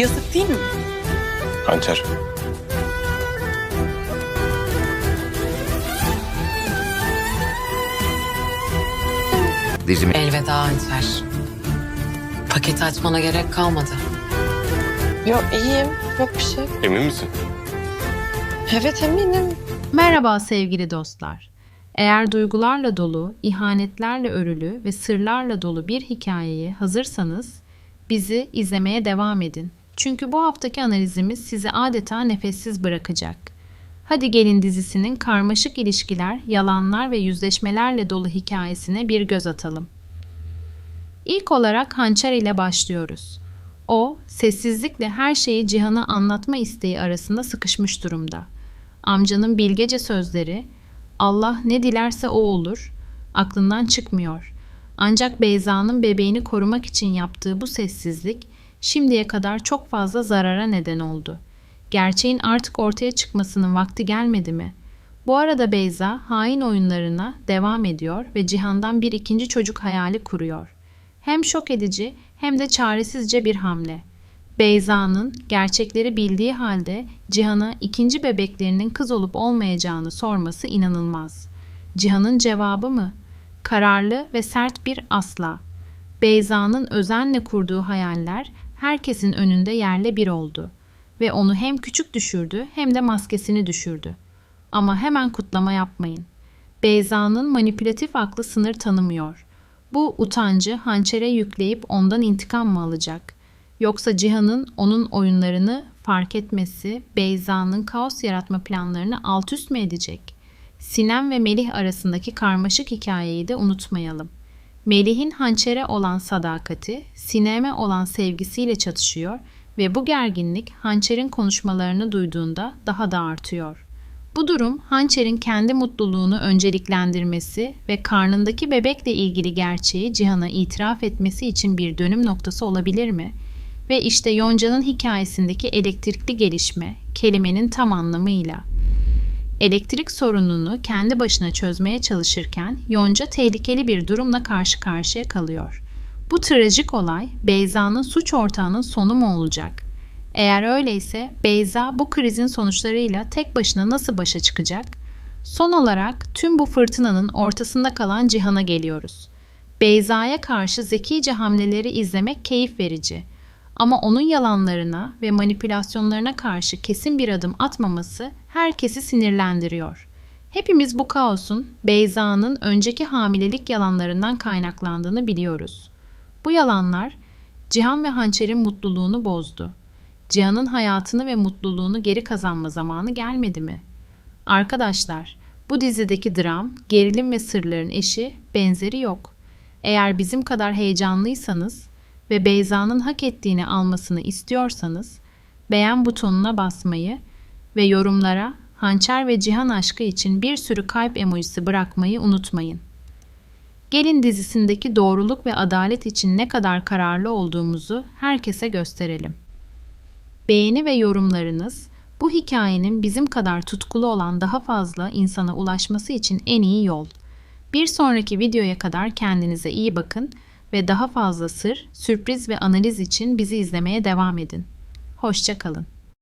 Yazık değil mi? Hançer. Dizimi Elveda Hançer. Paketi açmana gerek kalmadı. Yok iyiyim. Yok bir şey. Emin misin? Evet eminim. Merhaba sevgili dostlar. Eğer duygularla dolu, ihanetlerle örülü ve sırlarla dolu bir hikayeyi hazırsanız bizi izlemeye devam edin. Çünkü bu haftaki analizimiz sizi adeta nefessiz bırakacak. Hadi Gelin dizisinin karmaşık ilişkiler, yalanlar ve yüzleşmelerle dolu hikayesine bir göz atalım. İlk olarak Hançer ile başlıyoruz. O, sessizlikle her şeyi Cihan'a anlatma isteği arasında sıkışmış durumda. Amcanın bilgece sözleri, Allah ne dilerse o olur, aklından çıkmıyor. Ancak Beyza'nın bebeğini korumak için yaptığı bu sessizlik, şimdiye kadar çok fazla zarara neden oldu. Gerçeğin artık ortaya çıkmasının vakti gelmedi mi? Bu arada Beyza hain oyunlarına devam ediyor ve Cihan'dan bir ikinci çocuk hayali kuruyor. Hem şok edici hem de çaresizce bir hamle. Beyza'nın gerçekleri bildiği halde Cihan'a ikinci bebeklerinin kız olup olmayacağını sorması inanılmaz. Cihan'ın cevabı mı? Kararlı ve sert bir asla. Beyza'nın özenle kurduğu hayaller herkesin önünde yerle bir oldu ve onu hem küçük düşürdü hem de maskesini düşürdü. Ama hemen kutlama yapmayın. Beyza'nın manipülatif aklı sınır tanımıyor. Bu utancı hançere yükleyip ondan intikam mı alacak? Yoksa Cihan'ın onun oyunlarını fark etmesi Beyza'nın kaos yaratma planlarını alt üst mü edecek? Sinem ve Melih arasındaki karmaşık hikayeyi de unutmayalım. Melih'in hançere olan sadakati, Sinem'e olan sevgisiyle çatışıyor ve bu gerginlik hançerin konuşmalarını duyduğunda daha da artıyor. Bu durum hançerin kendi mutluluğunu önceliklendirmesi ve karnındaki bebekle ilgili gerçeği Cihan'a itiraf etmesi için bir dönüm noktası olabilir mi? Ve işte Yonca'nın hikayesindeki elektrikli gelişme, kelimenin tam anlamıyla. Elektrik sorununu kendi başına çözmeye çalışırken Yonca tehlikeli bir durumla karşı karşıya kalıyor. Bu trajik olay Beyza'nın suç ortağının sonu mu olacak? Eğer öyleyse Beyza bu krizin sonuçlarıyla tek başına nasıl başa çıkacak? Son olarak tüm bu fırtınanın ortasında kalan Cihan'a geliyoruz. Beyza'ya karşı zekice hamleleri izlemek keyif verici. Ama onun yalanlarına ve manipülasyonlarına karşı kesin bir adım atmaması herkesi sinirlendiriyor. Hepimiz bu kaosun Beyza'nın önceki hamilelik yalanlarından kaynaklandığını biliyoruz. Bu yalanlar Cihan ve Hançer'in mutluluğunu bozdu. Cihan'ın hayatını ve mutluluğunu geri kazanma zamanı gelmedi mi? Arkadaşlar, bu dizideki dram, gerilim ve sırların eşi, benzeri yok. Eğer bizim kadar heyecanlıysanız ve Beyza'nın hak ettiğini almasını istiyorsanız, beğen butonuna basmayı ve yorumlara Hançer ve Cihan aşkı için bir sürü kalp emojisi bırakmayı unutmayın. Gelin dizisindeki doğruluk ve adalet için ne kadar kararlı olduğumuzu herkese gösterelim. Beğeni ve yorumlarınız bu hikayenin bizim kadar tutkulu olan daha fazla insana ulaşması için en iyi yol. Bir sonraki videoya kadar kendinize iyi bakın ve daha fazla sır, sürpriz ve analiz için bizi izlemeye devam edin. Hoşçakalın.